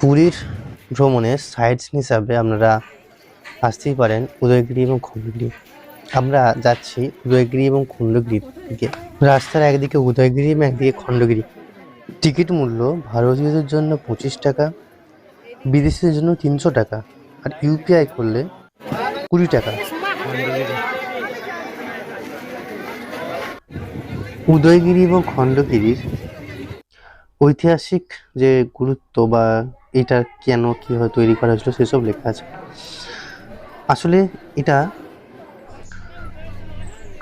পুরীর ভ্রমণের সাইট হিসাবে আপনারা আসতেই পারেন উদয়গিরি এবং খণ্ডগিরি। আমরা যাচ্ছি উদয়গিরি এবং খণ্ডগিরির দিকে। রাস্তার একদিকে উদয়গিরি এবং একদিকে খণ্ডগিরি। টিকিট মূল্য ভারতীয়দের জন্য পঁচিশ টাকা, বিদেশিদের জন্য তিনশো টাকা আর ইউপিআই করলে কুড়ি টাকা। উদয়গিরি এবং খণ্ডগিরির ঐতিহাসিক যে গুরুত্ব বা এটা কেন কীভাবে তৈরি করা হয়েছিল, সেসব লেখা আছে। আসলে এটা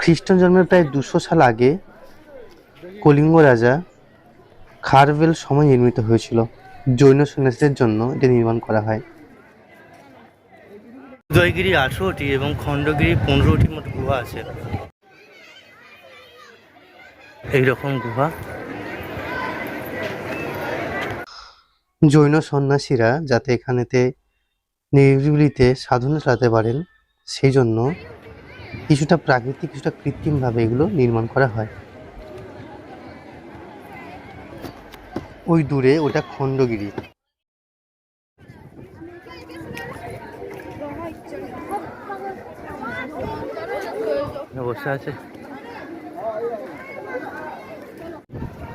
খ্রিস্টান জন্মের প্রায় দুশো সাল আগে কলিঙ্গ রাজা খারবেল সময় নির্মিত হয়েছিল। জৈন সন্ন্যাসীদের জন্য এটা নির্মাণ করা হয়। উদয়গিরি আঠেরোটি এবং খণ্ডগিরি পনেরোটি মতো গুহা আছে। এইরকম গুহা। জৈন সন্ন্যাসীরা যাতে এখানেতে নিরিবিলিতে সাধনা চালাতে পারেন, সেই জন্য কিছুটা প্রাকৃতিক, কিছুটা কৃত্রিমভাবে এগুলো নির্মাণ করা হয়। ওই দূরে ওটা খণ্ডগিরি। বসে আছে।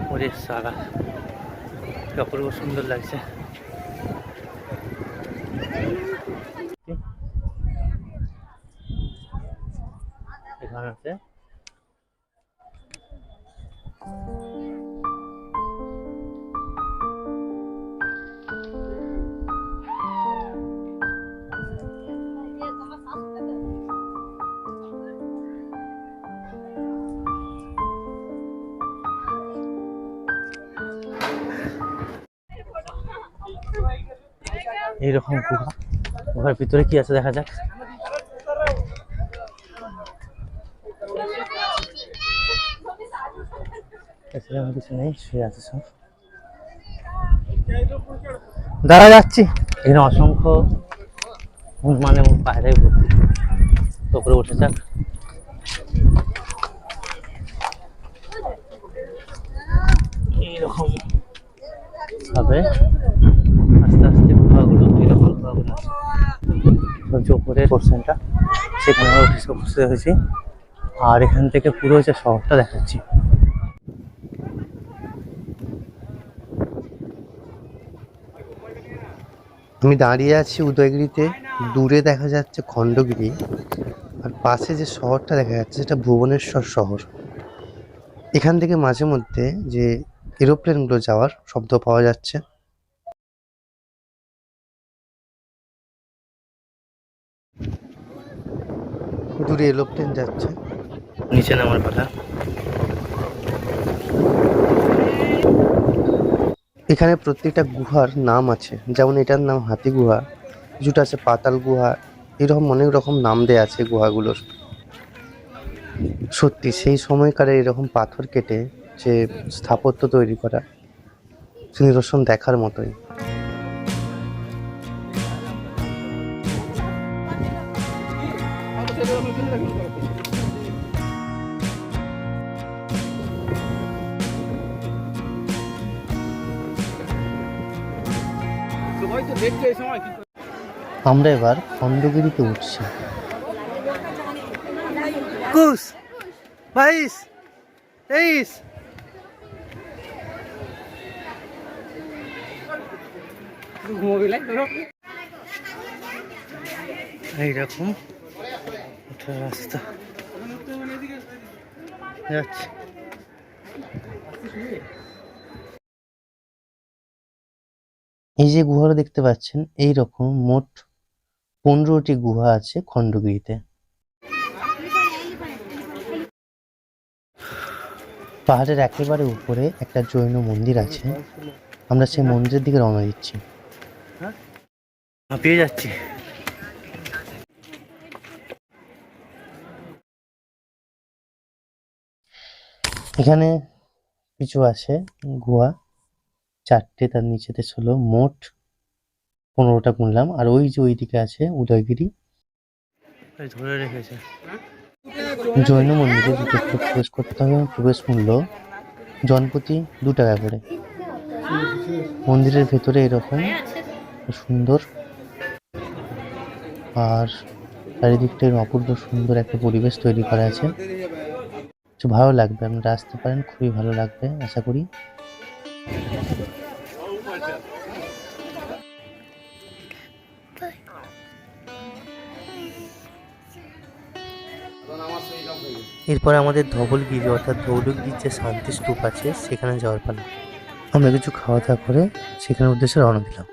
ওরে সারা। কি অপূর্ব সুন্দর লাগছে। এখানে আছে। এইরকম গুহা গুহার ভিতরে কি আছে দেখা যাক। কিছু নেই, শুয়ে আছে দাঁড়া, যাচ্ছি। এখানে অসংখ্য মানে বাইরে ভর্তি তো উঠে যাক। এইরকম ভাবে আস্তে আস্তে গুহাগুলো এরকম গুহাগুলো আছে সবচেয়ে উপরের পোর্শনটা সেখানে আমরা উঠে উপস্থিত হয়েছি। আর এখান থেকে পুরো হচ্ছে শহরটা দেখাচ্ছি। আমি দাঁড়িয়ে আছি উদয়গিরিতে। দূরে দেখা যাচ্ছে খণ্ডগিরি। আর পাশে যে শহরটা দেখা যাচ্ছে, সেটা ভুবনেশ্বর শহর। এখান থেকে মাঝে মধ্যে যে এরোপ্লেনগুলো যাওয়ার শব্দ পাওয়া যাচ্ছে। দূরে এরোপ্লেন যাচ্ছে। নিচে নামার কথা। এখানে প্রত্যেকটা গুহার নাম আছে। যেমন এটার নাম হাতি গুহা কিছুটা আছে পাতাল গুহা এরকম অনেক রকম নাম দেয়া আছে গুহাগুলোর। সত্যি সেই সময়কারে এরকম পাথর কেটে যে স্থাপত্য তৈরি করা সে নিদর্শন দেখার মতোই। আমরা এবার খণ্ডগিরিতে উঠছি। একুশ বাইশ তেইশ। এইরকম ওঠার রাস্তা। যাচ্ছে। এই যে গুহাটা দেখতে পাচ্ছেন এই রকম মোট পনেরোটি গুহা আছে খণ্ডগিরিতে পাহাড়ের একেবারে উপরে একটা জৈন মন্দির আছে। আমরা সেই মন্দিরের দিকে রওনা দিচ্ছি। পেয়ে যাচ্ছি। এখানে কিছু আছে গুহা। চারটে তার নিচেতে ষোলো মোট পনেরোটা গুনলাম। আর ওই যে ওইদিকে আছে উদয়গিরি। ধরে রেখেছে। জৈন মন্দিরে ভিতরে প্রবেশ করতে হবে প্রবেশ মূল্য জনপ্রতি দু টাকা করে। মন্দিরের ভেতরে এরকম সুন্দর আর চারিদিকটা অপূর্ব সুন্দর একটা পরিবেশ তৈরি করা আছে। ভালো লাগবে আপনারা আসতে পারেন খুবই ভালো লাগবে আশা করি। এরপর আমাদের ধবল গিরি, অর্থাৎ ধৌলগিরির যে শান্তি স্তূপ আছে, সেখানে যাওয়ার পালা। আমরা কিছু খাওয়া দাওয়া করে সেখানের উদ্দেশ্যে রওনা দিলাম।